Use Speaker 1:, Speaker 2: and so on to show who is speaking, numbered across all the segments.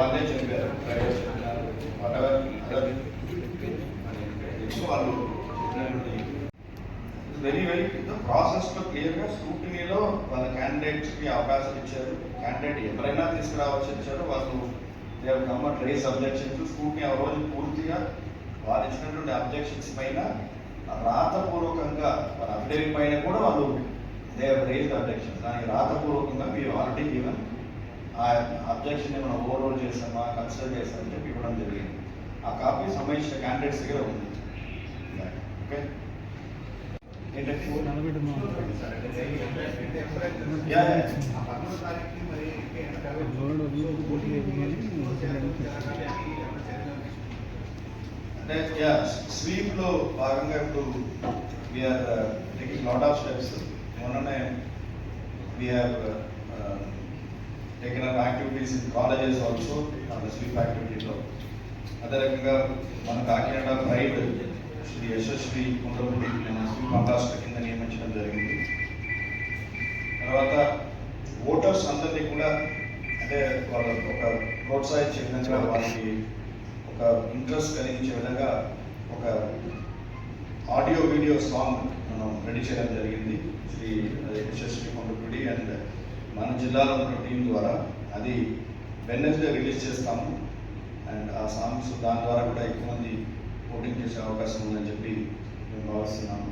Speaker 1: వాళ్ళే చెప్పారు ప్రైవేట్ చెప్పినారు whatever other వాళ్ళు వెరీ వెరీ ప్రాసెస్లో క్లియర్గా స్క్రూటినీలో వాళ్ళ క్యాండిడేట్స్కి అవకాశం ఇచ్చారు క్యాండిడేట్ ఎవరైనా తీసుకురావచ్చు ఇచ్చారు వాళ్ళు దేవ్ కమ్మట్ రేస్ అబ్జెక్షన్స్ స్క్రూటినీ ఆ రోజు పూర్తిగా వాళ్ళు ఇచ్చినటువంటి అబ్జెక్షన్స్ పైన రాతపూర్వకంగా వాళ్ళ అఫిడేవిట్ పైన కూడా వాళ్ళు దేవ్ రేస్ అబ్జెక్షన్స్ దానికి రాతపూర్వకంగా మీరు ఆల్రెడీ ఆ అబ్జెక్షన్ మనం ఓవర్రోల్ చేసామా కన్సిడర్ చేసామని చెప్పి ఇవ్వడం జరిగింది. ఆ కాపీ సంబంధించిన క్యాండిడేట్స్ దగ్గర ఉంది. ఓకే? అంటే యా స్వీప్లో భాగంగా ఇప్పుడు we are taking lot of steps మొన్ననే we are taking up activities in colleges also SVEEP యాక్టివిటీలో అదే రకంగా మన కాకినాడ ప్రైడ్ శ్రీ యశస్వి కుండపూడి మన స్వీప్ అంబాసిడర్ కింద నియమించడం జరిగింది. తర్వాత ఓటర్స్ అందరినీ కూడా అంటే వాళ్ళ ఒక ప్రోత్సహించే విధంగా వాళ్ళకి ఒక ఇంట్రెస్ట్ కలిగించే విధంగా ఒక ఆడియో వీడియో సాంగ్ మనం రెడీ చేయడం జరిగింది. శ్రీ యశస్వి కొండపూడి అండ్ మన జిల్లాలో ఉన్న టీం ద్వారా అది వెన్నెస్డే రిలీజ్ చేస్తాము. అండ్ ఆ సాంగ్స్ దాని ద్వారా కూడా ఎక్కువ మంది ఓటింగ్ చేసే అవకాశం ఉందని చెప్పి మేము భావిస్తున్నాము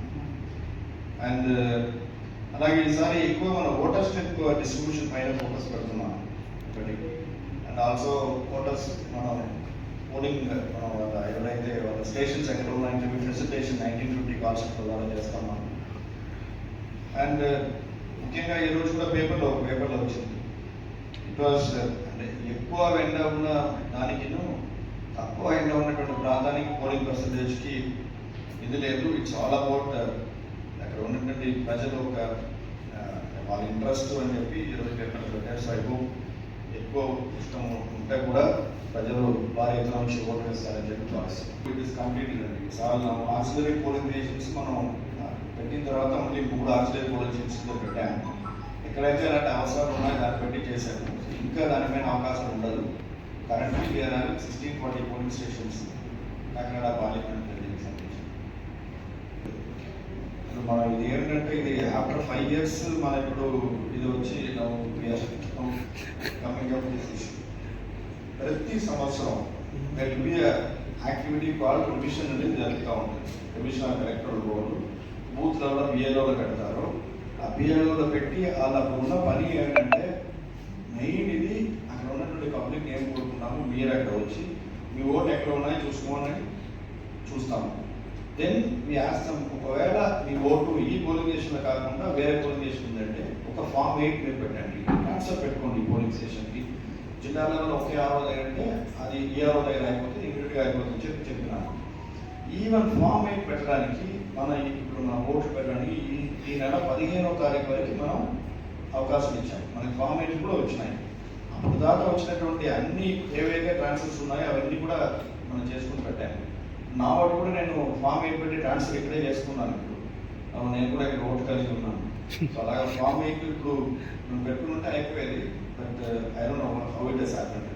Speaker 1: అండ్ అలాగే ఈసారి ఎక్కువ మన ఓటర్ స్టెప్ డిస్ట్రిబ్యూషన్ పైన ఫోకస్ పెడుతున్నాం ఒకటి. అండ్ ఆల్సో ఓటర్స్ మనం పోలింగ్ మనం వాళ్ళ ఎవరైతే వాళ్ళ స్టేషన్స్ ఎక్కడ ఉన్నాయని చెప్పి ప్రెసెంటేషన్ నైన్టీన్ ఫిఫ్టీ కాన్సెప్ట్ ద్వారా చేస్తాం మనం అండ్ ముఖ్యంగా ఈ రోజు కూడా పేపర్లో పేపర్లో వచ్చింది. ఇట్ వాస్ అంటే ఎక్కువ ఎండ ఉన్న దానికిను తక్కువ ఎండ ఉన్నటువంటి ప్రాంతానికి పోలింగ్ పర్సంటేజ్కి ఇది లేదు. ఇట్స్ ఆల్ అబౌట్ అక్కడ ఉన్నటువంటి ప్రజలు ఒక uh, వాళ్ళ ఇంట్రెస్ట్ అని చెప్పి ఈరోజు పేపర్ పెట్టారు. సో ఐ హోప్ ఎక్కువ ఇష్టం ఉంటే కూడా ప్రజలు భారీ ఎత్తున నుంచి ఓటు వేస్తారని చెప్పి ఇట్ ఇస్ కంప్లీట్ అండి చాలా ఆక్సిలరీ పోలింగ్ స్టేషన్స్ మనం పెట్టిన తర్వాత మళ్ళీ మూడు ఆక్సిలరీ పోలింగ్ స్టేషన్స్ పెట్టాము ఎక్కడైతే అలాంటి అవసరాలు ఉన్నాయో దాన్ని పెట్టి చేశాము ఇంకా దానిపైన అవకాశం ఉండదు. Currently we are sixteen forty polling stations Kakinada parliament ఇప్పుడు మనం ఇది ఏంటంటే ఇది ఆఫ్టర్ ఫైవ్ ఇయర్స్ మన ఇప్పుడు ఇది వచ్చి కమింగ్ అప్ దిస్ ఇష్యూ ప్రతి సంవత్సరం that be activity call revision అనేది జరుగుతూ ఉంటుంది. రివిషన్ ఆఫ్ ఎలక్ట్రల్ బోర్డు బూత్లలో బిఎల్ఓలో కడతారు. ఆ బిఏలోలో పెట్టి వాళ్ళకు ఉన్న పని ఏంటంటే మెయిన్ ఇది అక్కడ ఉన్నటువంటి పబ్లిక్ ఏం కోరుకున్నాము మీరు అక్కడ వచ్చి మీ ఓట్లు ఎక్కడ ఉన్నాయో చూసుకోమని చూస్తాము. దెన్ మీ ఆస్తం ఒకవేళ మీ ఓటు ఈ పోలింగ్ స్టేషన్లో కాకుండా వేరే పోలింగ్ స్టేషన్ ఉందంటే ఒక ఫామ్ ఎయిట్ మీరు పెట్టండి. ట్రాన్స్ఫర్ పెట్టుకోండి ఈ పోలింగ్ స్టేషన్కి. జిల్లాలో ఒకే ఆరో దగ్గర అంటే అది ఏ ఆరో దగ్గర అయిపోతే ఇమీడియట్గా అయిపోతుంది చెప్పి చెప్పినాను ఈవెన్ ఫామ్ ఎయిట్ పెట్టడానికి మన ఇప్పుడు మన ఓట్లు పెట్టడానికి ఈ ఈ నెల పదిహేనో తారీఖు వరకు మనం అవకాశం ఇచ్చాం. మనకి ఫామ్ ఎయిట్ కూడా వచ్చినాయి. అప్పుడు దాకా వచ్చినటువంటి అన్ని ఏవైతే ట్రాన్స్ఫర్స్ ఉన్నాయో అవన్నీ కూడా మనం చేసుకుని పెట్టాము నా వాటి కూడా నేను ఫామ్ ఎయిట్ పెట్టి ట్రాన్స్ఫర్ ఇక్కడే చేసుకున్నాను ఇప్పుడు. నేను కూడా ఇక్కడ ఓటు కలిగి ఉన్నాను. సో అలాగా ఫామ్ ఎయిట్ ఇప్పుడు మనం పెట్టుకుంటే అయిపోయేది. But I don't know how it has happened